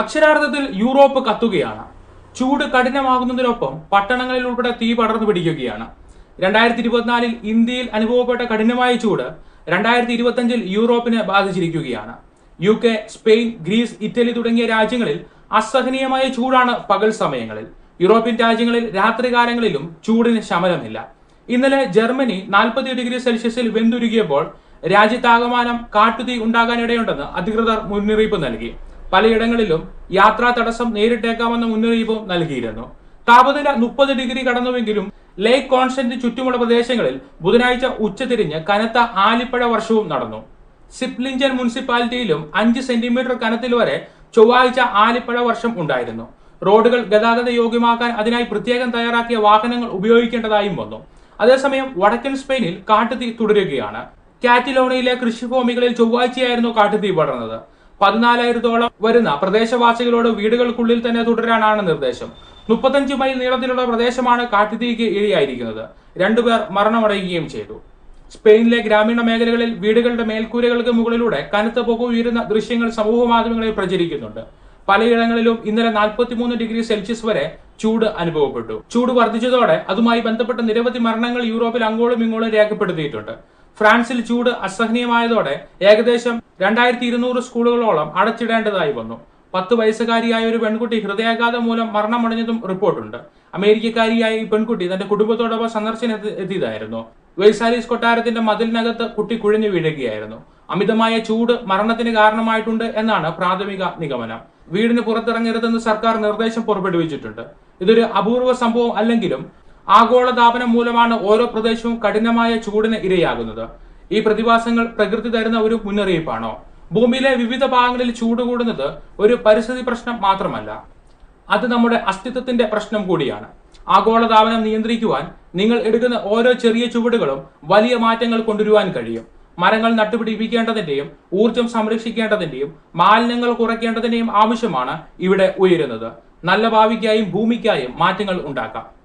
അക്ഷരാർത്ഥത്തിൽ യൂറോപ്പ് കത്തുകയാണ്. ചൂട് കഠിനമാകുന്നതിനൊപ്പം പട്ടണങ്ങളിൽ ഉൾപ്പെടെ തീ പടർന്നു പിടിക്കുകയാണ്. രണ്ടായിരത്തി ഇരുപത്തിനാലിൽ ഇന്ത്യയിൽ അനുഭവപ്പെട്ട കഠിനമായ ചൂട് രണ്ടായിരത്തി ഇരുപത്തിയഞ്ചിൽ യൂറോപ്പിനെ ബാധിച്ചിരിക്കുകയാണ്. U K Spain Greece Italy തുടങ്ങിയ രാജ്യങ്ങളിൽ അസഹനീയമായ ചൂടാണ് പകൽ സമയങ്ങളിൽ. യൂറോപ്യൻ രാജ്യങ്ങളിൽ രാത്രികാലങ്ങളിലും ചൂടിന് ശമനമില്ല. ഇന്നലെ ജർമ്മനി നാൽപ്പത് ഡിഗ്രി സെൽഷ്യസിൽ വെന്തുരുകിയപ്പോൾ രാജ്യത്താകമാനം കാട്ടുതീ ഉണ്ടാകാനിടയുണ്ടെന്ന് അധികൃതർ മുന്നറിയിപ്പ് നൽകി. പലയിടങ്ങളിലും യാത്രാ തടസ്സം നേരിട്ടേക്കാമെന്ന മുന്നറിയിപ്പും നൽകിയിരുന്നു. താപനില മുപ്പത് ഡിഗ്രി കടന്നുവെങ്കിലും ലേക്ക് കോൺസ്റ്റന്റ് ചുറ്റുമുള്ള പ്രദേശങ്ങളിൽ ബുധനാഴ്ച ഉച്ചതിരിഞ്ഞ് കനത്ത ആലിപ്പഴ വർഷവും നടന്നു. സിപ്ലിഞ്ചൻ മുനിസിപ്പാലിറ്റിയിലും അഞ്ച് സെന്റിമീറ്റർ കനത്തിൽ വരെ ചൊവ്വാഴ്ച ആലിപ്പഴ വർഷം ഉണ്ടായിരുന്നു. റോഡുകൾ ഗതാഗത യോഗ്യമാക്കാൻ അതിനായി പ്രത്യേകം തയ്യാറാക്കിയ വാഹനങ്ങൾ ഉപയോഗിക്കേണ്ടതായും വന്നു. അതേസമയം വടക്കൻ സ്പെയിനിൽ കാട്ടുതീ തുടരുകയാണ്. കാറ്റിലോണയിലെ കൃഷിഭൂമികളിൽ ചൊവ്വാഴ്ചയായിരുന്നു കാട്ടുതീ പടർന്നത്. പതിനാലായിരത്തോളം വരുന്ന പ്രദേശവാസികളോട് വീടുകൾക്കുള്ളിൽ തന്നെ തുടരാനാണ് നിർദ്ദേശം. മുപ്പത്തഞ്ച് മൈൽ നീളത്തിലുള്ള പ്രദേശമാണ് കാട്ടുതീക്ക് ഇരയായിരിക്കുന്നത്. രണ്ടുപേർ മരണമടയുകയും ചെയ്തു. സ്പെയിനിലെ ഗ്രാമീണ മേഖലകളിൽ വീടുകളുടെ മേൽക്കൂരകൾക്ക് മുകളിലൂടെ കനത്ത പുക ഉയരുന്ന ദൃശ്യങ്ങൾ സമൂഹ മാധ്യമങ്ങളിൽ പ്രചരിക്കുന്നുണ്ട്. പലയിടങ്ങളിലും ഇന്നലെ 43 ഡിഗ്രി സെൽഷ്യസ് വരെ ചൂട് അനുഭവപ്പെട്ടു. ചൂട് വർദ്ധിച്ചതോടെ അതുമായി ബന്ധപ്പെട്ട നിരവധി മരണങ്ങൾ യൂറോപ്പിൽ അങ്ങോളം ഇങ്ങോളം രേഖപ്പെടുത്തിയിട്ടുണ്ട്. ഫ്രാൻസിൽ ചൂട് അസഹനീയമായതോടെ ഏകദേശം രണ്ടായിരത്തി ഇരുന്നൂറ് സ്കൂളുകളോളം അടച്ചിടേണ്ടതായി വന്നു. പത്ത് വയസ്സുകാരിയായ ഒരു പെൺകുട്ടി ഹൃദയാഘാതം മൂലം മരണമടഞ്ഞതും റിപ്പോർട്ടുണ്ട്. അമേരിക്കക്കാരിയായ ഈ പെൺകുട്ടി തന്റെ കുടുംബത്തോടൊപ്പം സന്ദർശന എത്തി- എത്തിയതായിരുന്നു. വെയ്സാലിസ് കൊട്ടാരത്തിന്റെ മതിലിനകത്ത് കുട്ടി കുഴിഞ്ഞു വീഴുകയായിരുന്നു. അമിതമായ ചൂട് മരണത്തിന് കാരണമായിട്ടുണ്ട് എന്നാണ് പ്രാഥമിക നിഗമനം. വീടിന് പുറത്തിറങ്ങരുതെന്ന് സർക്കാർ നിർദ്ദേശം പുറപ്പെടുവിച്ചിട്ടുണ്ട്. ഇതൊരു അപൂർവ സംഭവം അല്ലെങ്കിലും ആഗോളതാപനം മൂലമാണ് ഓരോ പ്രദേശവും കഠിനമായ ചൂടിന് ഇരയാകുന്നത്. ഈ പ്രതിഭാസങ്ങൾ പ്രകൃതി തരുന്ന ഒരു മുന്നറിയിപ്പാണോ? ഭൂമിയിലെ വിവിധ ഭാഗങ്ങളിൽ ചൂട് കൂടുന്നത് ഒരു പരിസ്ഥിതി പ്രശ്നം മാത്രമല്ല. അത് നമ്മുടെ അസ്തിത്വത്തിന്റെ പ്രശ്നം കൂടിയാണ്. ആഗോളതാപനം നിയന്ത്രിക്കുവാൻ നിങ്ങൾ എടുക്കുന്ന ഓരോ ചെറിയ ചുവടുകളും വലിയ മാറ്റങ്ങൾ കൊണ്ടുവരുവാൻ കഴിയും. മരങ്ങൾ നട്ടുപിടിപ്പിക്കേണ്ടതിന്റെയും ഊർജം സംരക്ഷിക്കേണ്ടതിന്റെയും മാലിന്യങ്ങൾ കുറയ്ക്കേണ്ടതിന്റെയും ആവശ്യമാണ് ഇവിടെ ഉയരുന്നത്. നല്ല ഭാവിക്കായും ഭൂമിക്കായും മാറ്റങ്ങൾ ഉണ്ടാക്കാം.